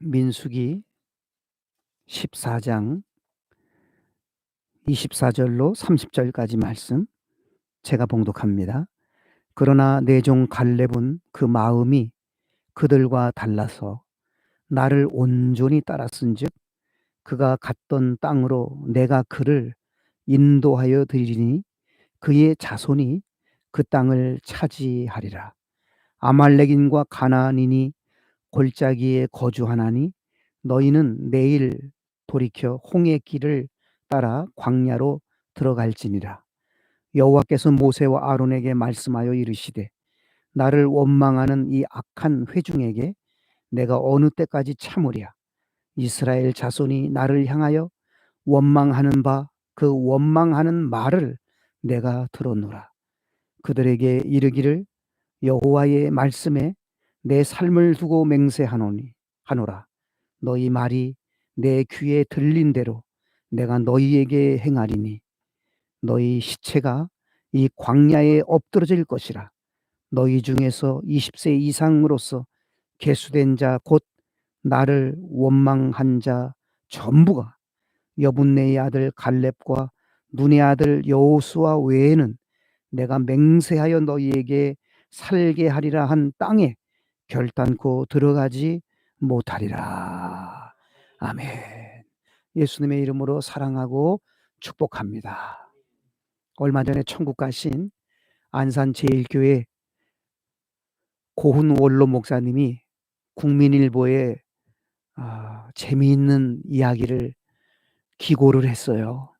민수기 14장 24절로 30절까지 말씀 제가 봉독합니다. 그러나 내종 갈렙은 그 마음이 그들과 달라서 나를 온전히 따랐은즉 그가 갔던 땅으로 내가 그를 인도하여 드리니 그의 자손이 그 땅을 차지하리라. 아말렉인과 가나안인이 골짜기에 거주하나니 너희는 내일 돌이켜 홍해 길을 따라 광야로 들어갈지니라. 여호와께서 모세와 아론에게 말씀하여 이르시되 나를 원망하는 이 악한 회중에게 내가 어느 때까지 참으랴. 이스라엘 자손이 나를 향하여 원망하는 바 그 원망하는 말을 내가 들었노라. 그들에게 이르기를 여호와의 말씀에 내 삶을 두고 맹세하노니 하노라. 너희 말이 내 귀에 들린 대로 내가 너희에게 행하리니 너희 시체가 이 광야에 엎드러질 것이라. 너희 중에서 20세 이상으로서 계수된 자 곧 나를 원망한 자 전부가 여분네의 아들 갈렙과 눈의 아들 여호수아 외에는 내가 맹세하여 너희에게 살게 하리라 한 땅에 결단코 들어가지 못하리라. 아멘. 예수님의 이름으로 사랑하고 축복합니다. 얼마 전에 천국 가신 안산 제일교회 고훈 원로 목사님이 국민일보에 아, 재미있는 이야기를 기고를 했어요.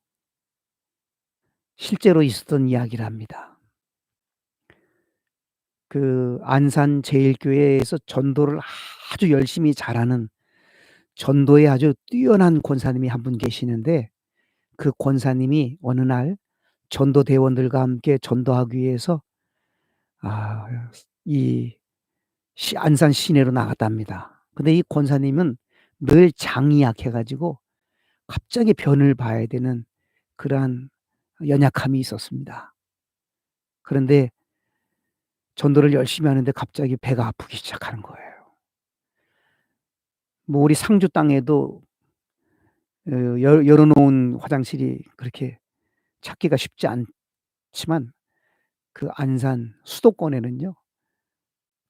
실제로 있었던 이야기랍니다. 그 안산 제일교회에서 전도를 아주 열심히 잘하는 전도에 아주 뛰어난 권사님이 한분 계시는데 그 권사님이 어느 날 전도 대원들과 함께 전도하기 위해서 아, 이 안산 시내로 나갔답니다. 근데 이 권사님은 늘 장이 약해 가지고 갑자기 변을 봐야 되는 그러한 연약함이 있었습니다. 그런데 전도를 열심히 하는데 갑자기 배가 아프기 시작하는 거예요. 뭐 우리 상주 땅에도 어, 열어 놓은 화장실이 그렇게 찾기가 쉽지 않지만 그 안산 수도권에는요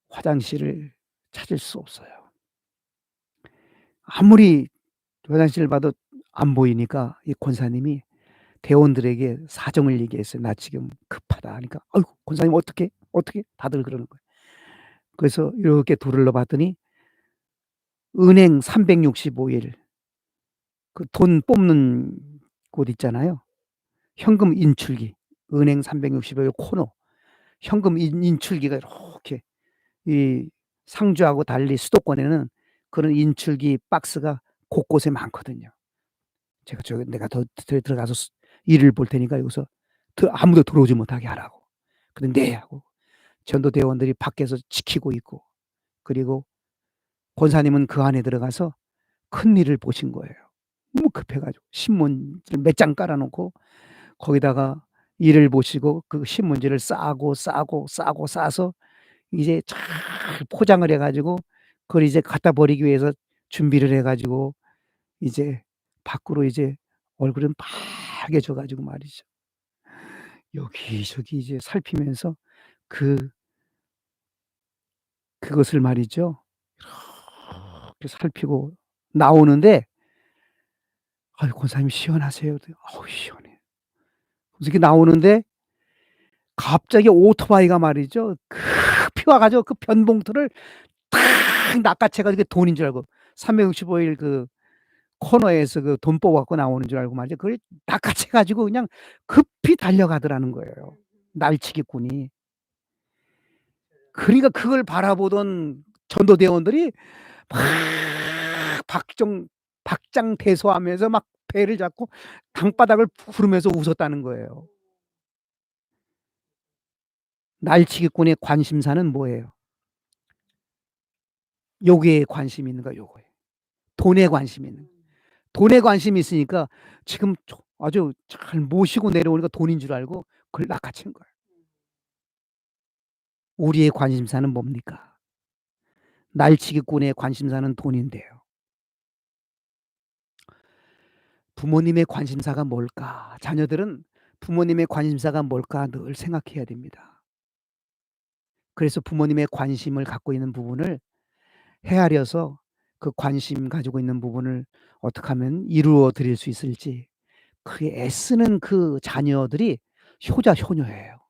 화장실을 찾을 수 없어요. 아무리 화장실을 봐도 안 보이니까 이 권사님이 대원들에게 사정을 얘기했어요. 나 지금 급하다 하니까 아이고 권사님 어떻게 어떻게 다들 그러는 거예요. 그래서 이렇게 둘러 봤더니 은행 365일 그 돈 뽑는 곳 있잖아요. 현금 인출기 은행 365일 코너 현금 인, 출기가 이렇게 이 상주하고 달리 수도권에는 그런 인출기 박스가 곳곳에 많거든요. 제가 저 내가 더 들어가서 일을 볼 테니까 여기서 아무도 들어오지 못하게 하라고. 근데 네 하고 전도 대원들이 밖에서 지키고 있고 그리고 권사님은 그 안에 들어가서 큰 일을 보신 거예요. 너무 급해가지고 신문을 몇장 깔아놓고 거기다가 일을 보시고 그 신문지를 싸고 싸고 싸고 싸서 이제 잘 포장을 해가지고 그걸 이제 갖다 버리기 위해서 준비를 해가지고 이제 밖으로 이제 얼굴은 빨개져 가지고 말이죠. 여기저기 이제 살피면서 그 그것을 말이죠. 이렇게 살피고 나오는데 아유 권사님 시원하세요. 어우 시원해. 이렇게 나오는데 갑자기 오토바이가 말이죠. 급히 와 가지고 그 변봉투를 탁 낚아채 가지고 돈인 줄 알고 365일 그 코너에서 그 돈 뽑아 갖고 나오는 줄 알고 말이죠. 그걸 낚아채 가지고 그냥 급히 달려가더라는 거예요. 날치기꾼이. 그러니까 그걸 바라보던 전도대원들이 막 박정 박장대소하면서 막 배를 잡고 강바닥을 구르면서 웃었다는 거예요. 날치기꾼의 관심사는 뭐예요? 요게 관심 있는 거 요거예요. 돈에 관심 있는 거. 돈에 관심이 있으니까 지금 아주 잘 모시고 내려오니까 돈인 줄 알고 그걸 낚아챈 거예요. 우리의 관심사는 뭡니까? 날치기꾼의 관심사는 돈인데요. 부모님의 관심사가 뭘까? 자녀들은 부모님의 관심사가 뭘까 늘 생각해야 됩니다. 그래서 부모님의 관심을 갖고 있는 부분을 헤아려서 그 관심 가지고 있는 부분을 어떻게 하면 이루어 드릴 수 있을지 그 애쓰는 그 자녀들이 효자 효녀예요.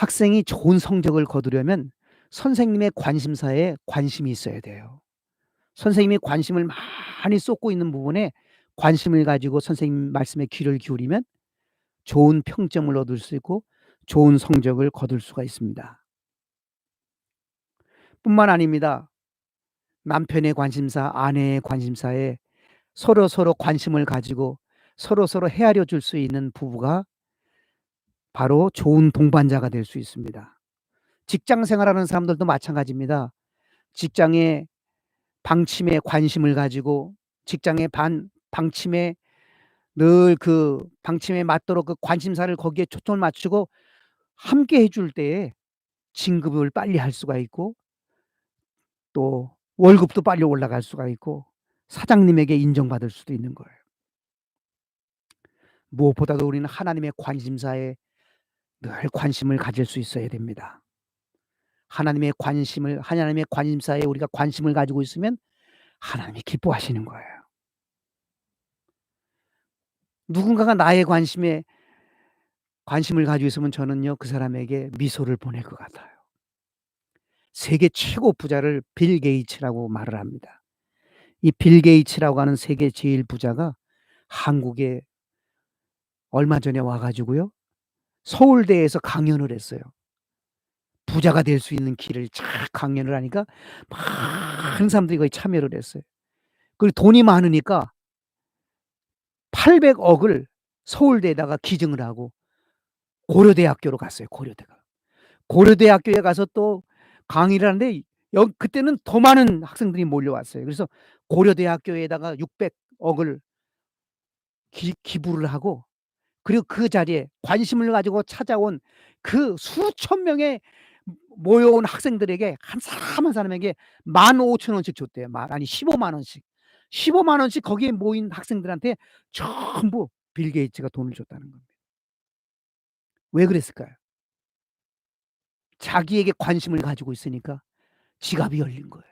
학생이 좋은 성적을 거두려면 선생님의 관심사에 관심이 있어야 돼요. 선생님이 관심을 많이 쏟고 있는 부분에 관심을 가지고 선생님 말씀에 귀를 기울이면 좋은 평점을 얻을 수 있고 좋은 성적을 거둘 수가 있습니다. 뿐만 아닙니다. 남편의 관심사, 아내의 관심사에 서로 서로 관심을 가지고 서로 서로 헤아려 줄 수 있는 부부가 바로 좋은 동반자가 될 수 있습니다. 직장 생활하는 사람들도 마찬가지입니다. 직장에 방침에 관심을 가지고 직장의 반 방침에 늘 그 방침에 맞도록 그 관심사를 거기에 초점을 맞추고 함께 해줄 때에 진급을 빨리 할 수가 있고 또 월급도 빨리 올라갈 수가 있고 사장님에게 인정받을 수도 있는 거예요. 무엇보다도 우리는 하나님의 관심사에 늘 관심을 가질 수 있어야 됩니다. 하나님의 관심을 하나님의 관심사에 우리가 관심을 가지고 있으면 하나님이 기뻐하시는 거예요. 누군가가 나의 관심에 관심을 가지고 있으면 저는요 그 사람에게 미소를 보낼 것 같아요. 세계 최고 부자를 빌 게이츠라고 말을 합니다. 이 빌 게이츠라고 하는 세계 제일 부자가 한국에 얼마 전에 와 가지고요. 서울대에서 강연을 했어요. 부자가 될 수 있는 길을 쫙 강연을 하니까 많은 사람들이 거기 참여를 했어요. 그리고 돈이 많으니까 800억을 서울대에다가 기증을 하고 고려대학교로 갔어요, 고려대가. 고려대학교에 가서 또 강의를 하는데 여 그때는 더 많은 학생들이 몰려왔어요. 그래서 고려대학교에다가 600억을 기 기부를 하고 그리고 그 자리에 관심을 가지고 찾아온 그 수천 명의 모여온 학생들에게 한 사람 한 사람에게 15,000 원씩 줬대요. 만 아니 150,000 원씩. 150,000 원씩 거기에 모인 학생들한테 전부 빌 게이츠가 돈을 줬다는 겁니다. 왜 그랬을까요? 자기에게 관심을 가지고 있으니까 지갑이 열린 거예요.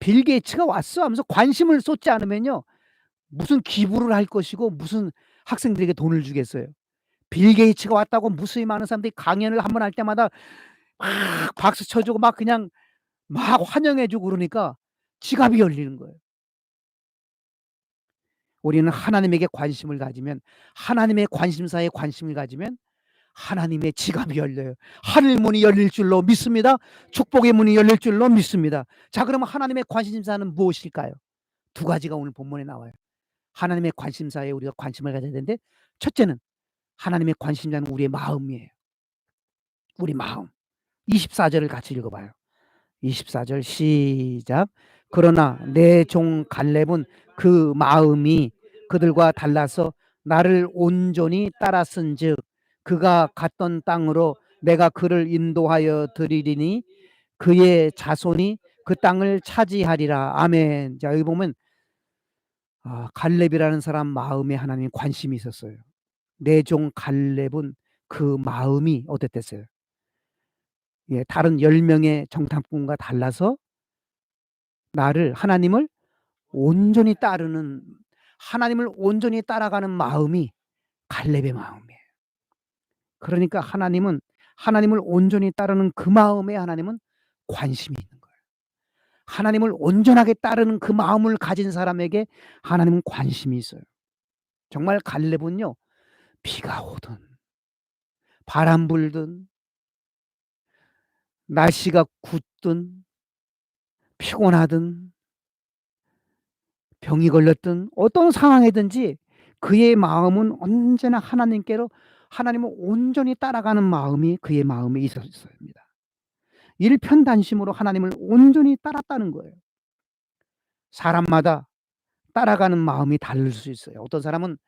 빌 게이츠가 왔어 하면서 관심을 쏟지 않으면요. 무슨 기부를 할 것이고 무슨 학생들에게 돈을 주겠어요. 빌 게이츠가 왔다고 무수히 많은 사람들이 강연을 한 번 할 때마다 막 박수 쳐 주고 막 그냥 막 환영해 주고 그러니까 지갑이 열리는 거예요. 우리는 하나님에게 관심을 가지면 하나님의 관심사에 관심을 가지면 하나님의 지갑이 열려요. 하늘 문이 열릴 줄로 믿습니다. 축복의 문이 열릴 줄로 믿습니다. 자, 그러면 하나님의 관심사는 무엇일까요? 두 가지가 오늘 본문에 나와요. 하나님의 관심사에 우리가 관심을 가져야 되는데 첫째는 하나님의 관심사는 우리의 마음이에요. 우리 마음. 24절을 같이 읽어 봐요. 24절 시작. 그러나 내 종 갈렙은 그 마음이 그들과 달라서 나를 온전히 따랐은즉 그가 갔던 땅으로 내가 그를 인도하여 드리리니 그의 자손이 그 땅을 차지하리라. 아멘. 자, 여기 보면 아, 갈렙이라는 사람 마음에 하나님 관심이 있었어요. 내 종 갈렙은 그 마음이 어땠겠어요? 예, 다른 10명의 정탐꾼과 달라서 나를 하나님을 온전히 따르는 하나님을 온전히 따라가는 마음이 갈렙의 마음이에요. 그러니까 하나님은 하나님을 온전히 따르는 그 마음에 하나님은 관심이 있는. 하나님을 온전하게 따르는 그 마음을 가진 사람에게 하나님은 관심이 있어요. 정말 갈렙은요. 비가 오든 바람 불든 날씨가 굳든 피곤하든 병이 걸렸든 어떤 상황이든지 그의 마음은 언제나 하나님께로 하나님을 온전히 따라가는 마음이 그의 마음에 있었습니다. 일편단심으로 하나님을 온전히 따랐다는 거예요. 사람마다 따라가는 마음이 다를 수 있어요. 어떤 사람은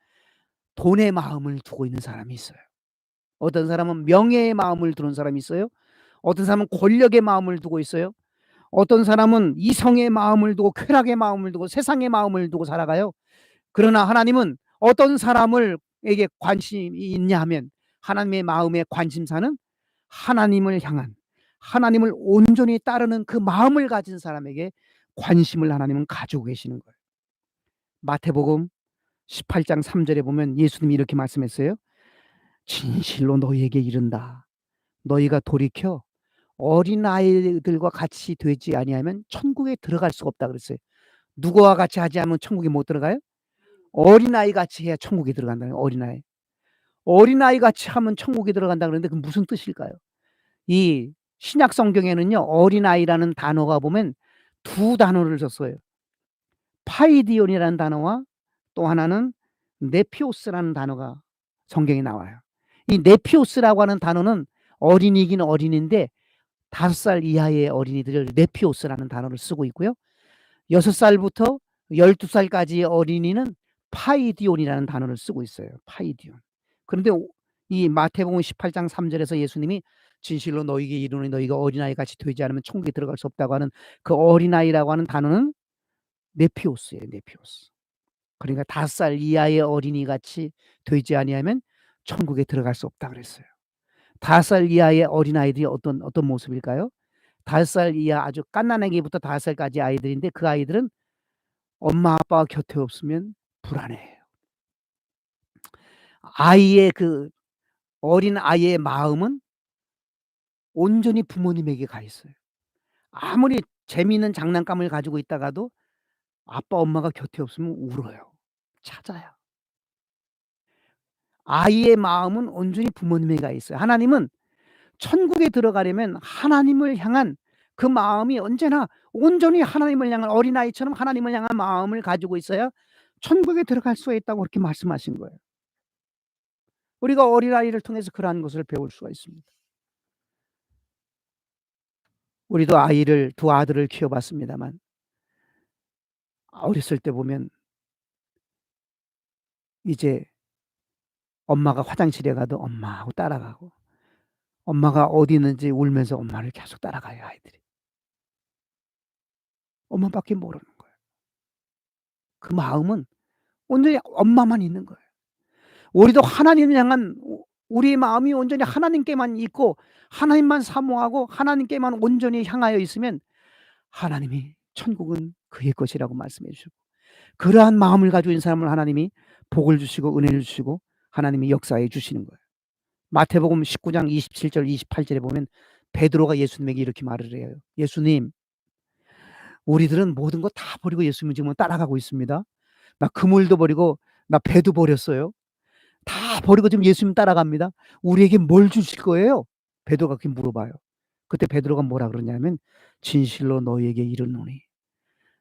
돈의 마음을 두고 있는 사람이 있어요. 어떤 사람은 명예의 마음을 두는 사람이 있어요. 어떤 사람은 권력의 마음을 두고 있어요. 어떤 사람은 이성의 마음을 두고 쾌락의 마음을 두고 세상의 마음을 두고 살아가요. 그러나 하나님은 어떤 사람을 에게 관심이 있냐 하면 하나님의 마음의 관심사는 하나님을 향한 하나님을 온전히 따르는 그 마음을 가진 사람에게 관심을 하나님은 가지고 계시는 거예요. 마태복음 18장 3절에 보면 예수님이 이렇게 말씀했어요. 진실로 너희에게 이른다. 너희가 돌이켜 어린 아이들과 같이 되지 아니하면 천국에 들어갈 수가 없다 그랬어요. 누구와 같이 하지 않으면 천국에 못 들어가요? 어린아이 같이 해야 천국에 들어간다는 어린아이. 어린아이 같이 하면 천국에 들어간다 그러는데 그 무슨 뜻일까요? 이 신약 성경에는요. 어린아이라는 단어가 보면 두 단어를 썼어요. 파이디온이라는 단어와 또 하나는 네피오스라는 단어가 성경에 나와요. 이 네피오스라고 하는 단어는 어린이긴 어린인데 다섯 살 이하의 어린이들을 네피오스라는 단어를 쓰고 있고요. 여섯 살부터 열두 살까지의 어린이는 파이디온이라는 단어를 쓰고 있어요. 파이디온. 그런데 이 마태복음 18장 3절에서 예수님이 진실로 너희에게 이르노니 너희가 어린아이 같이 되지 않으면 천국에 들어갈 수 없다고 하는 그 어린아이라고 하는 단어는 네피오스예요. 네피오스. 그러니까 다섯 살 이하의 어린이 같이 되지 아니하면 천국에 들어갈 수 없다 그랬어요. 다섯 살 이하의 어린아이들이 어떤 어떤 모습일까요? 다섯 살 이하 아주 갓난아기부터 다섯 살까지 아이들인데 그 아이들은 엄마 아빠가 곁에 없으면 불안해해요. 아이의 그 어린 아이의 마음은 온전히 부모님에게 가 있어요. 아무리 재미있는 장난감을 가지고 있다가도 아빠 엄마가 곁에 없으면 울어요. 찾아요. 아이의 마음은 온전히 부모님에게 가 있어요. 하나님은 천국에 들어가려면 하나님을 향한 그 마음이 언제나 온전히 하나님을 향한 어린아이처럼 하나님을 향한 마음을 가지고 있어야 천국에 들어갈 수가 있다고 그렇게 말씀하신 거예요. 우리가 어린아이를 통해서 그러한 것을 배울 수가 있습니다. 우리도 아이를 두 아들을 키워봤습니다만 어렸을 때 보면 이제 엄마가 화장실에 가도 엄마 하고 따라가고 엄마가 어디 있는지 울면서 엄마를 계속 따라가요 아이들이. 엄마밖에 모르는 거예요. 그 마음은 온전히 엄마만 있는 거예요. 우리도 하나님을 향한 우리의 마음이 온전히 하나님께만 있고 하나님만 사모하고 하나님께만 온전히 향하여 있으면 하나님이 천국은 그의 것이라고 말씀해 주시고 그러한 마음을 가지고 있는 사람을 하나님이 복을 주시고 은혜를 주시고 하나님이 역사해 주시는 거예요. 마태복음 19장 27절 28절에 보면 베드로가 예수님에게 이렇게 말을 해요. 예수님 우리들은 모든 거 다 버리고 예수님 지금 따라가고 있습니다. 나 그물도 버리고 나 배도 버렸어요. 다 버리고 지금 예수님 따라갑니다. 우리에게 뭘 주실 거예요? 베드로가 그렇게 물어봐요. 그때 베드로가 뭐라 그러냐면 진실로 너희에게 이르노니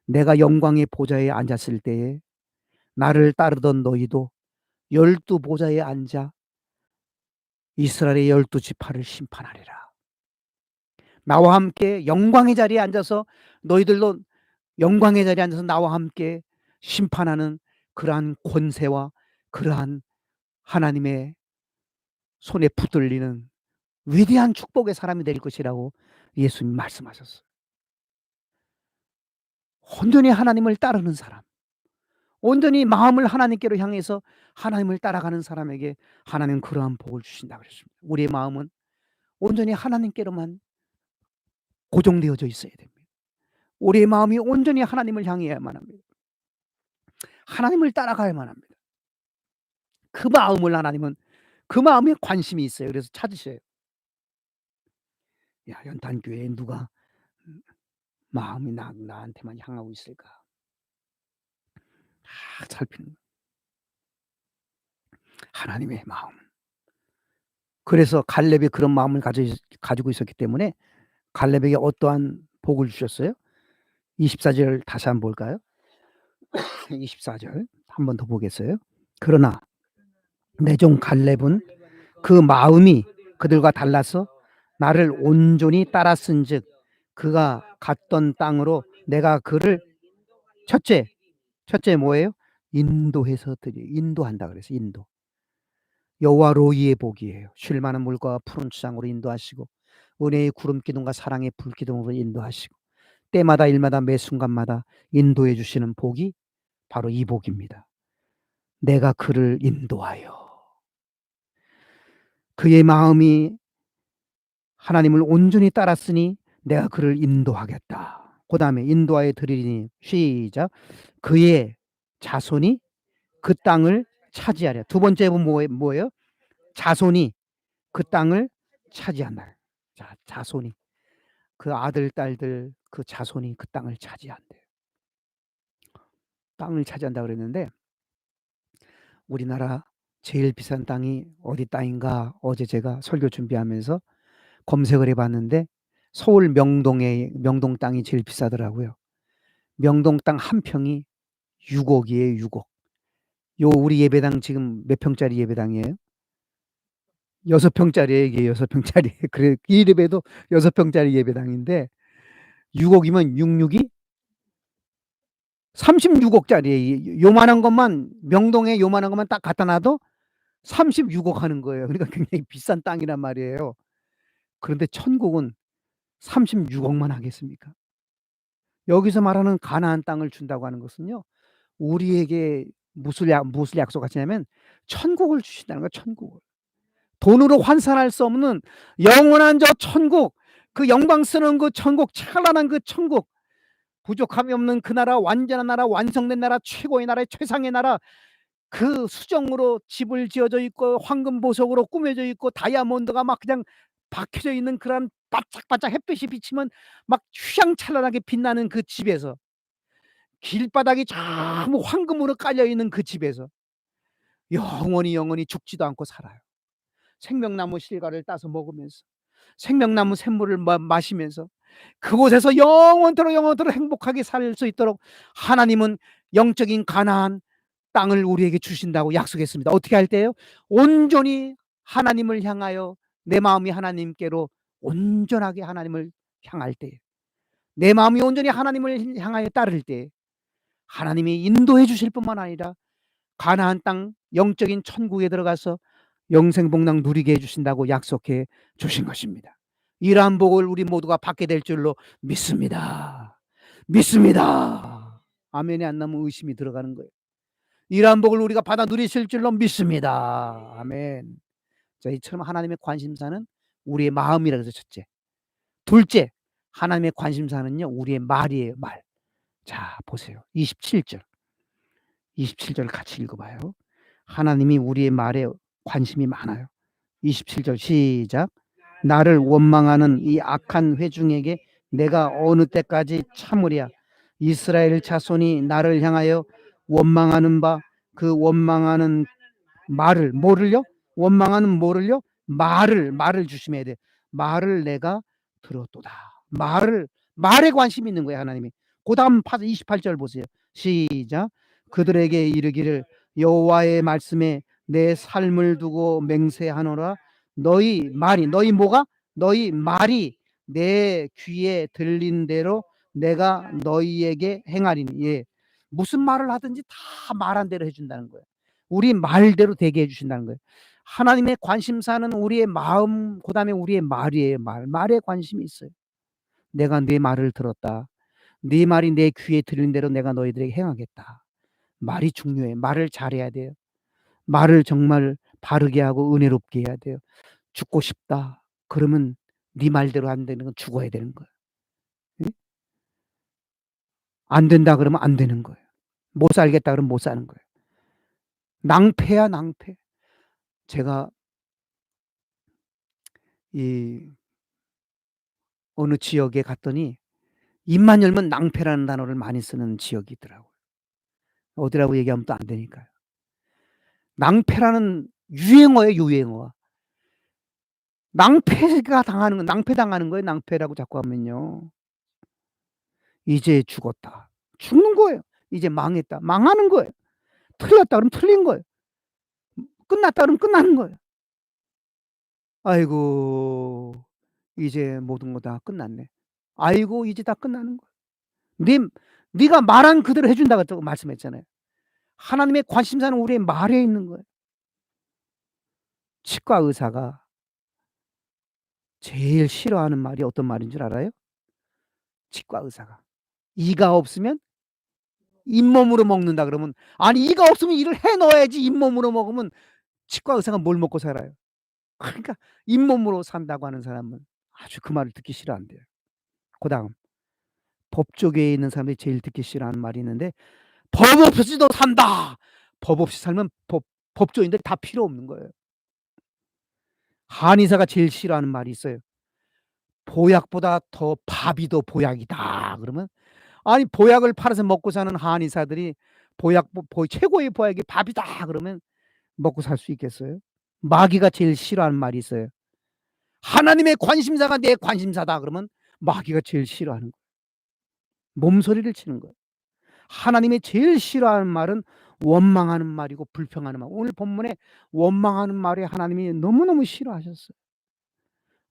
내가 영광의 보좌에 앉았을 때에 나를 따르던 너희도 열두 보좌에 앉아 이스라엘의 열두 지파를 심판하리라. 나와 함께 영광의 자리에 앉아서 너희들도 영광의 자리에 앉아서 나와 함께 심판하는 그러한 권세와 그러한 하나님의 손에 붙들리는 위대한 축복의 사람이 될 것이라고 예수님 말씀하셨어요. 온전히 하나님을 따르는 사람, 온전히 마음을 하나님께로 향해서 하나님을 따라가는 사람에게 하나님 그러한 복을 주신다 그랬습니다. 우리의 마음은 온전히 하나님께로만 고정되어져 있어야 됩니다. 우리의 마음이 온전히 하나님을 향해야만 합니다. 하나님을 따라가야만 합니다. 그 마음을 하나님은 그 마음에 관심이 있어요. 그래서 찾으셔요. 야, 연탄교회에 누가 마음이 나, 나한테만 향하고 있을까? 다 살피는. 하나님의 마음. 그래서 갈렙이 그런 마음을 가지고 있었기 때문에 갈렙에게 어떠한 복을 주셨어요? 24절 다시 한번 볼까요? 24절 한 번 더 보겠어요. 그러나 내종 갈렙은 그 마음이 그들과 달라서 나를 온전히 따랐은즉 그가 갔던 땅으로 내가 그를 첫째 첫째 뭐예요? 인도해서 드리 인도한다 그래서 인도. 여호와 로이의 복이에요. 쉴 만한 물과 푸른 추장으로 인도하시고 은혜의 구름 기둥과 사랑의 불 기둥으로 인도하시고 때마다 일마다 매 순간마다 인도해 주시는 복이 바로 이 복입니다. 내가 그를 인도하여 그의 마음이 하나님을 온전히 따랐으니 내가 그를 인도하겠다. 그 다음에 인도하여 드리니 시작 그의 자손이 그 땅을 차지하려. 두 번째 뭐, 뭐예요? 자손이 그 땅을 차지한다. 자, 자손이 그 아들 딸들 그 자손이 그 땅을 차지한대. 땅을 차지한다 그랬는데 우리나라 제일 비싼 땅이 어디 땅인가 어제 제가 설교 준비하면서 검색을 해봤는데 서울 명동에 명동 땅이 제일 비싸더라고요. 명동 땅 한 평이 6억이에요, 6억. 요 우리 예배당 지금 몇 평짜리 예배당이에요? 6평짜리예요, 이게 6평짜리. 그래 이름에도 6평짜리 예배당인데 6억이면 66이 36억짜리 요만한 것만 명동에 요만한 것만 딱 갖다 놔도 36억 하는 거예요. 그러니까 굉장히 비싼 땅이란 말이에요. 그런데 천국은 36억만 하겠습니까? 여기서 말하는 가나안 땅을 준다고 하는 것은요. 우리에게 무슨 약 무슨 약속하시냐면 천국을 주신다는 거예요, 천국을. 돈으로 환산할 수 없는 영원한 저 천국, 그 영광스러운 그 천국, 찬란한 그 천국, 부족함이 없는 그 나라, 완전한 나라, 완성된 나라, 최고의 나라, 최상의 나라, 그 수정으로 집을 지어져 있고 황금 보석으로 꾸며져 있고 다이아몬드가 막 그냥 박혀져 있는 그런 바짝바짝 햇빛이 비치면 막 휘황찬란하게 빛나는 그 집에서 길바닥이 전부 황금으로 깔려 있는 그 집에서 영원히 영원히 죽지도 않고 살아요. 생명나무 실과를 따서 먹으면서 생명나무 샘물을 마, 마시면서 그곳에서 영원토록 영원토록 행복하게 살 수 있도록 하나님은 영적인 가나안 땅을 우리에게 주신다고 약속했습니다. 어떻게 할 때요? 온전히 하나님을 향하여 내 마음이 하나님께로 온전하게 하나님을 향할 때, 내 마음이 온전히 하나님을 향하여 따를 때, 하나님이 인도해 주실 뿐만 아니라 가나안 땅 영적인 천국에 들어가서 영생복락 누리게 해 주신다고 약속해 주신 것입니다. 이러한 복을 우리 모두가 받게 될 줄로 믿습니다. 믿습니다. 아멘이 안 나면 의심이 들어가는 거예요. 이러한 복을 우리가 받아 누리실 줄로 믿습니다. 아멘. 자, 이처럼 하나님의 관심사는 우리의 마음이라 그래서 첫째. 둘째, 하나님의 관심사는요, 우리의 말이에요, 말. 자, 보세요. 27절. 27절 같이 읽어봐요. 하나님이 우리의 말에 관심이 많아요. 27절 시작. 나를 원망하는 이 악한 회중에게 내가 어느 때까지 참으랴. 이스라엘 자손이 나를 향하여 원망하는 바 그 원망하는 말을 뭐를요? 원망하는 뭐를요? 말을 말을 조심해야 돼. 말을 내가 들었도다. 말을 말에 관심이 있는 거예요, 하나님이. 그다음 28절 보세요. 시작. 그들에게 이르기를 여호와의 말씀에 내 삶을 두고 맹세하노라. 너희 말이 너희 뭐가 너희 말이 내 귀에 들린 대로 내가 너희에게 행하리니. 예. 무슨 말을 하든지 다 말한 대로 해준다는 거예요. 우리 말대로 되게 해주신다는 거예요. 하나님의 관심사는 우리의 마음, 그 다음에 우리의 말이에요. 말. 말에 관심이 있어요. 내가 네 말을 들었다. 네 말이 내 귀에 들린 대로 내가 너희들에게 행하겠다. 말이 중요해. 말을 잘해야 돼요. 말을 정말 바르게 하고 은혜롭게 해야 돼요. 죽고 싶다. 그러면 네 말대로 안 되는 건 죽어야 되는. 응? 안 된다 그러면 안 되는 거예요. 못 살겠다 그러면 못 사는 거예요. 낭패야 낭패. 제가 이 어느 지역에 갔더니 입만 열면 낭패라는 단어를 많이 쓰는 지역이 있더라고요. 어디라고 얘기하면 또 안 되니까요. 낭패라는 유행어예요, 유행어. 낭패가 당하는 거, 낭패 당하는 거예요, 낭패라고 자꾸 하면요. 이제 죽었다. 죽는 거예요. 이제 망했다. 망하는 거예요. 틀렸다 그러면 틀린 거예요. 끝났다 그러면 끝나는 거예요. 아이고, 이제 모든 거 다 끝났네. 아이고, 이제 다 끝나는 거야. 네, 네가 말한 그대로 해준다고 말씀했잖아요. 하나님의 관심사는 우리의 말에 있는 거예요. 치과 의사가 제일 싫어하는 말이 어떤 말인 줄 알아요? 치과 의사가. 이가 없으면 잇몸으로 먹는다 그러면 아니 이가 없으면 이를 해 넣어야지 잇몸으로 먹으면 치과 의사가 뭘 먹고 살아요. 그러니까 잇몸으로 산다고 하는 사람은 아주 그 말을 듣기 싫어한대요. 그 다음 법조계에 있는 사람들이 제일 듣기 싫어하는 말이 있는데 "법 없이도 산다." 법 없이 살면 법 법조인들 다 필요 없는 거예요. 한의사가 제일 싫어하는 말이 있어요. "보약보다 더 밥이 더 보약이다." 그러면 아니 보약을 팔아서 먹고 사는 한의사들이 보약 보보 최고의 보약이 밥이다 그러면 먹고 살 수 있겠어요? 마귀가 제일 싫어하는 말이 있어요. "하나님의 관심사가 내 관심사다." 그러면 마귀가 제일 싫어하는 거예요. 몸소리를 치는 거예요. 하나님이 제일 싫어하는 말은 원망하는 말이고 불평하는 말. 오늘 본문에 원망하는 말에 하나님이 너무너무 싫어하셨어요.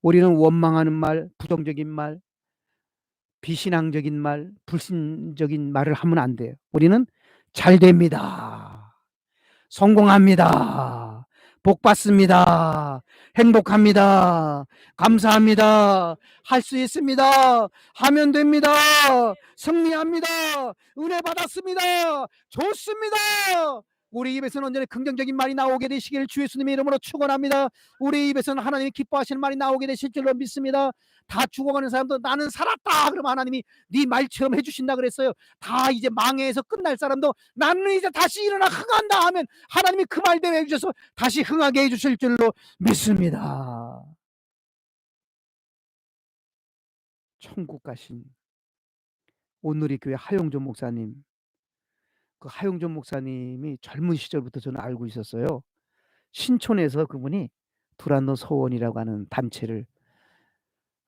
우리는 원망하는 말, 부정적인 말, 비신앙적인 말, 불신적인 말을 하면 안 돼요. 우리는 "잘 됩니다. 성공합니다. 복 받습니다. 행복합니다. 감사합니다. 할 수 있습니다. 하면 됩니다. 승리합니다. 은혜 받았습니다. 좋습니다." 우리 입에서는 언제나 긍정적인 말이 나오게 되시기를 주 예수님의 이름으로 축원합니다. 우리 입에서는 하나님이 기뻐하시는 말이 나오게 되실 줄로 믿습니다. 다 죽어가는 사람도 "나는 살았다." 그러면 하나님이 네 말처럼 해 주신다 그랬어요. 다 이제 망해서 끝날 사람도 "나는 이제 다시 일어나 흥한다." 하면 하나님이 그 말대로 해 주셔서 다시 흥하게 해 주실 줄로 믿습니다. 천국 가신 온누리 교회 하용조 목사님. 그 하용조 목사님이 젊은 시절부터 저는 알고 있었어요. 신촌에서 그분이 두란노 서원이라고 하는 단체를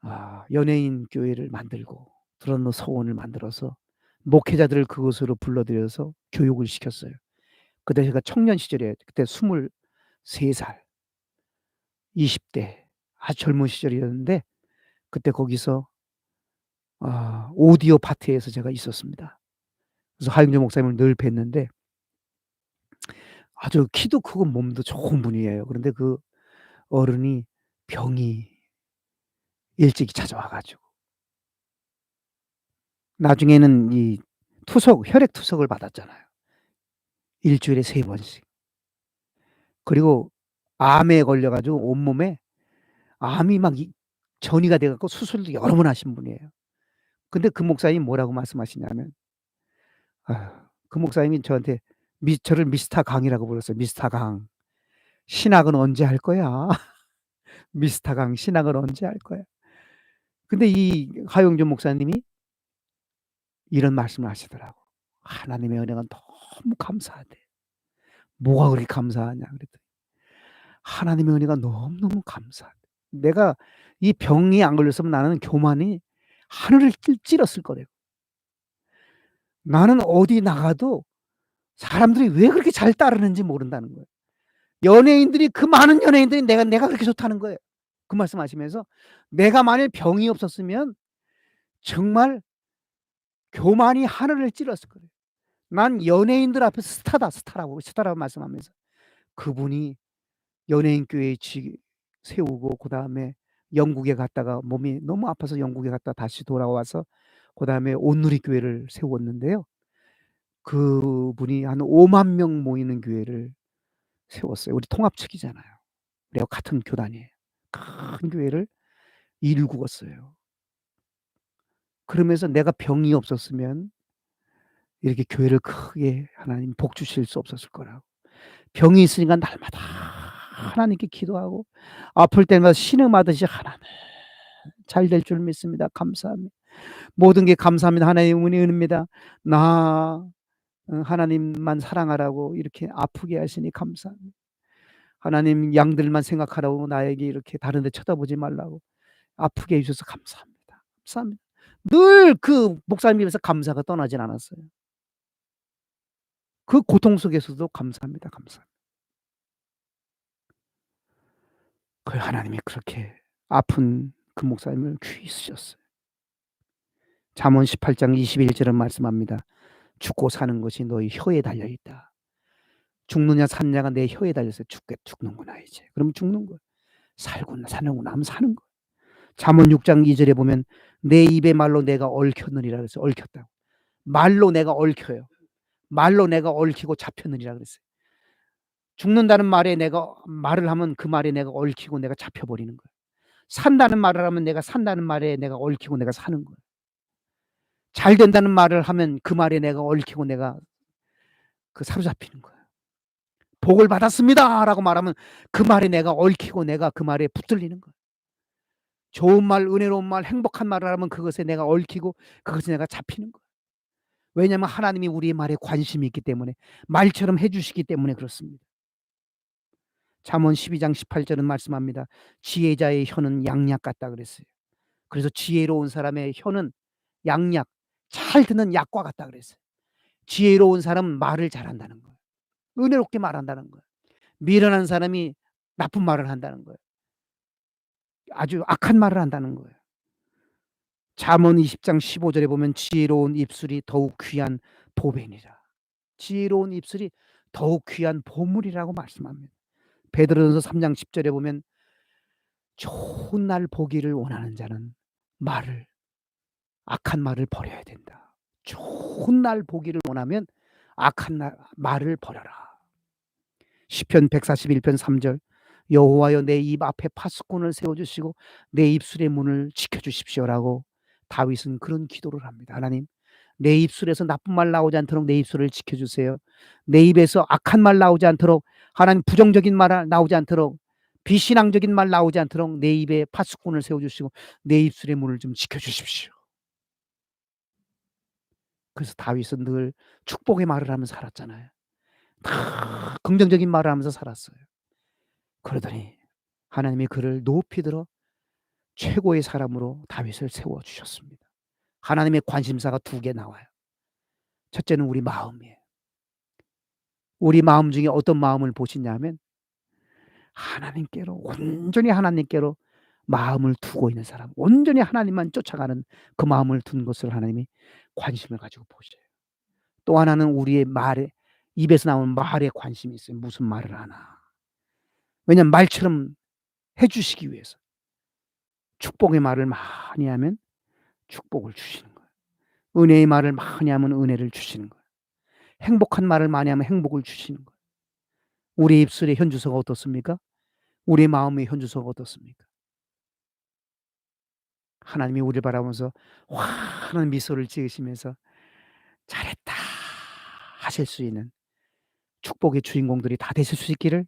아 연예인 교회를 만들고 두란노 서원을 만들어서 목회자들을 그곳으로 불러들여서 교육을 시켰어요. 그때 제가 청년 시절이에요. 그때 23 살. 20대 아주 젊은 시절이었는데 그때 거기서 아 오디오 파트에서 제가 있었습니다. 그래서 하용조 목사님을 늘 뵀는데 아주 키도 크고 몸도 좋은 분이에요. 그런데 그 어른이 병이 일찍이 찾아와 가지고 나중에는 이 투석 혈액 투석을 받았잖아요. 일 주일에 3 번씩. 그리고 암에 걸려 가지고 온몸에 암이 막이 전이가 돼 갖고 수술도 여러 번 하신 분이에요. 근데 그 목사님이 뭐라고 말씀하시냐면 아유 그 목사님이 저한테 미 저를 미스터 강이라고 불렀어요. 미스터 강. "신학은 언제 할 거야?" 미스터 강 "신학은 언제 할 거야?" 근데 이 하용준 목사님이 이런 말씀을 하시더라고. "하나님의 은혜가 너무 감사하대." "뭐가 그렇게 감사하냐?" 그랬더니 "하나님의 은혜가 너무너무 감사하대." 내가 이 병이 안 걸렸으면 나는 교만이 하늘을 찔 찔렀을 거래요. 나는 어디 나가도 사람들이 왜 그렇게 잘 따르는지 모른다는 거예요. 연예인들이 그 많은 연예인들이 내가 내가 그렇게 좋다는 거예요. 그 말씀 하시면서 내가 만일 병이 없었으면 정말 교만이 하늘을 찔렀을 거예요. 난 연예인들 앞에 스타다, 스타라고 스타라고 말씀하면서 그분이 연예인 교회 지 세우고 그 다음에 영국에 갔다가 몸이 너무 아파서 영국에 갔다 다시 돌아와서 그다음에 온누리 교회를 세웠는데요. 그분이 한 50,000명 모이는 교회를 세웠어요. 우리 통합 측이잖아요. 우리하고 같은 교단이에요. 큰 교회를 일구었어요. 그러면서 내가 병이 없었으면 이렇게 교회를 크게 하나님 복 주실 수 없었을 거라고. 병이 있으니까 날마다 하나님께 기도하고 아플 때마다 신음하듯이 하나님 잘 될 줄 믿습니다. 감사합니다. 모든 게 감사합니다. 하나님의 은혜 은혜입니다. 나어 하나님만 사랑하라고 이렇게 아프게 하시니 감사합니다. 하나님 양들만 생각하라고 나에게 이렇게 다른 데 쳐다보지 말라고 아프게 해 주셔서 감사합니다. 감사합니다. 늘 그 목사님 입에서 감사가 떠나질 않았어요. 그 고통 속에서도 감사합니다, 감사합니다. 그 하나님이 그렇게 아픈 그 목사님을 귀히 쓰셨어요. 잠언 18장 21절은 말씀합니다. "죽고 사는 것이 너희 혀에 달려 있다." 죽느냐 사느냐가 내 혀에 달려 있어요. 죽게 죽는구나 이제. 그러면 죽는 거예요. 살구나 사는구나 하면 사는 거예요. 잠언 6장 2절에 보면 내 입의 말로 내가 얽혔느니라 그랬어요. 얽혔다고. 말로 내가 얽혀요. 말로 내가 얽히고 잡혔느니라 그랬어요. 죽는다는 말에 내가 말을 하면 그 말에 내가 얽히고 내가 잡혀버리는 거예요. 산다는 말을 하면 내가 산다는 말에 내가 얽히고 내가 사는 거예요. 잘 된다는 말을 하면 그 말에 내가 얽히고 내가 그 사로잡히는 거예요. 복을 받았습니다. 라고 말하면 그 말에 내가 얽히고 내가 그 말에 붙들리는 거예요. 좋은 말, 은혜로운 말, 행복한 말을 하면 그것에 내가 얽히고 그것에 내가 잡히는 거예요. 왜냐하면 하나님이 우리의 말에 관심이 있기 때문에 말처럼 해주시기 때문에 그렇습니다. 잠언 12장 18절은 말씀합니다. 지혜자의 혀는 양약 같다 그랬어요. 그래서 지혜로운 사람의 혀는 양약, 잘 듣는 약과 같다 그랬어요. 지혜로운 사람은 말을 잘한다는 거예요. 은혜롭게 말한다는 거예요. 미련한 사람이 나쁜 말을 한다는 거예요. 아주 악한 말을 한다는 거예요. 잠언 20장 15절에 보면 지혜로운 입술이 더욱 귀한 보배니라. 지혜로운 입술이 더욱 귀한 보물이라고 말씀합니다. 베드로전서 3장 10절에 보면 좋은 날 보기를 원하는 자는 말을 악한 말을 버려야 된다. 좋은 날 보기를 원하면 악한 날, 말을 버려라. 시편 141편 3절 여호와여 내 입 앞에 파수꾼을 세워 주시고 내 입술의 문을 지켜 주십시오라고 다윗은 그런 기도를 합니다. 하나님 내 입술에서 나쁜 말 나오지 않도록 내 입술을 지켜 주세요. 내 입에서 악한 말 나오지 않도록 하나님 부정적인 말 나오지 않도록 비신앙적인 말 나오지 않도록 내 입에 파수꾼을 세워 주시고 내 입술의 문을 좀 지켜 주십시오. 그래서 다윗은 늘 축복의 말을 하면서 살았잖아요. 다 긍정적인 말을 하면서 살았어요. 그러더니 하나님이 그를 높이 들어 최고의 사람으로 다윗을 세워 주셨습니다. 하나님의 관심사가 두 개 나와요. 첫째는 우리 마음이에요. 우리 마음 중에 어떤 마음을 보시냐면 하나님께로 온전히 하나님께로 마음을 두고 있는 사람, 온전히 하나님만 쫓아가는 그 마음을 둔 것을 하나님이 관심을 가지고 보셔요. 또 하나는 우리의 말에 입에서 나오는 말에 관심이 있어요. 무슨 말을 하나. 왜냐면 말처럼 해 주시기 위해서. 축복의 말을 많이 하면 축복을 주시는 거예요. 은혜의 말을 많이 하면 은혜를 주시는 거예요. 행복한 말을 많이 하면 행복을 주시는 거예요. 우리 입술의 현주소가 어떻습니까? 우리 마음의 현주소가 어떻습니까? 하나님이 우리를 바라보면서 환한 미소를 지으시면서 잘했다 하실 수 있는 축복의 주인공들이 다 되실 수 있기를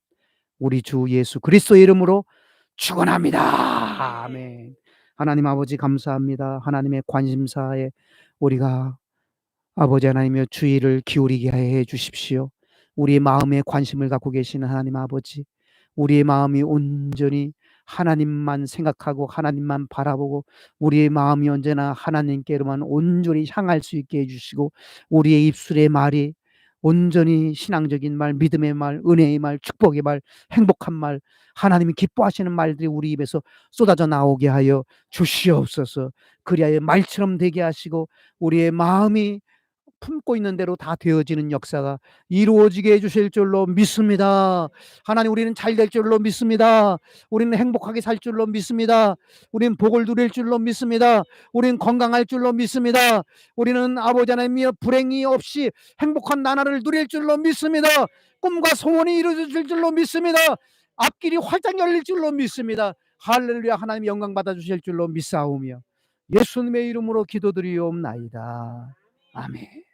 우리 주 예수 그리스도의 이름으로 축원합니다. 아멘. 하나님 아버지 감사합니다. 하나님의 관심사에 우리가 아버지 하나님의 주의를 기울이게 해 주십시오. 우리의 마음에 관심을 갖고 계시는 하나님 아버지, 우리의 마음이 온전히 하나님만 생각하고 하나님만 바라보고 우리의 마음이 언제나 하나님께로만 온전히 향할 수 있게 해주시고 우리의 입술의 말이 온전히 신앙적인 말, 믿음의 말, 은혜의 말, 축복의 말, 행복한 말, 하나님이 기뻐하시는 말들이 우리 입에서 쏟아져 나오게 하여 주시옵소서. 그리하여 말처럼 되게 하시고 우리의 마음이 품고 있는 대로 다 되어지는 역사가 이루어지게 해주실 줄로 믿습니다. 하나님 우리는 잘 될 줄로 믿습니다. 우리는 행복하게 살 줄로 믿습니다. 우리는 복을 누릴 줄로 믿습니다. 우리는 건강할 줄로 믿습니다. 우리는 아버지 하나님이여 불행이 없이 행복한 나날을 누릴 줄로 믿습니다. 꿈과 소원이 이루어질 줄로 믿습니다. 앞길이 활짝 열릴 줄로 믿습니다. 할렐루야 하나님 영광 받아 주실 줄로 믿사오며 예수님의 이름으로 기도드리옵나이다. 아멘.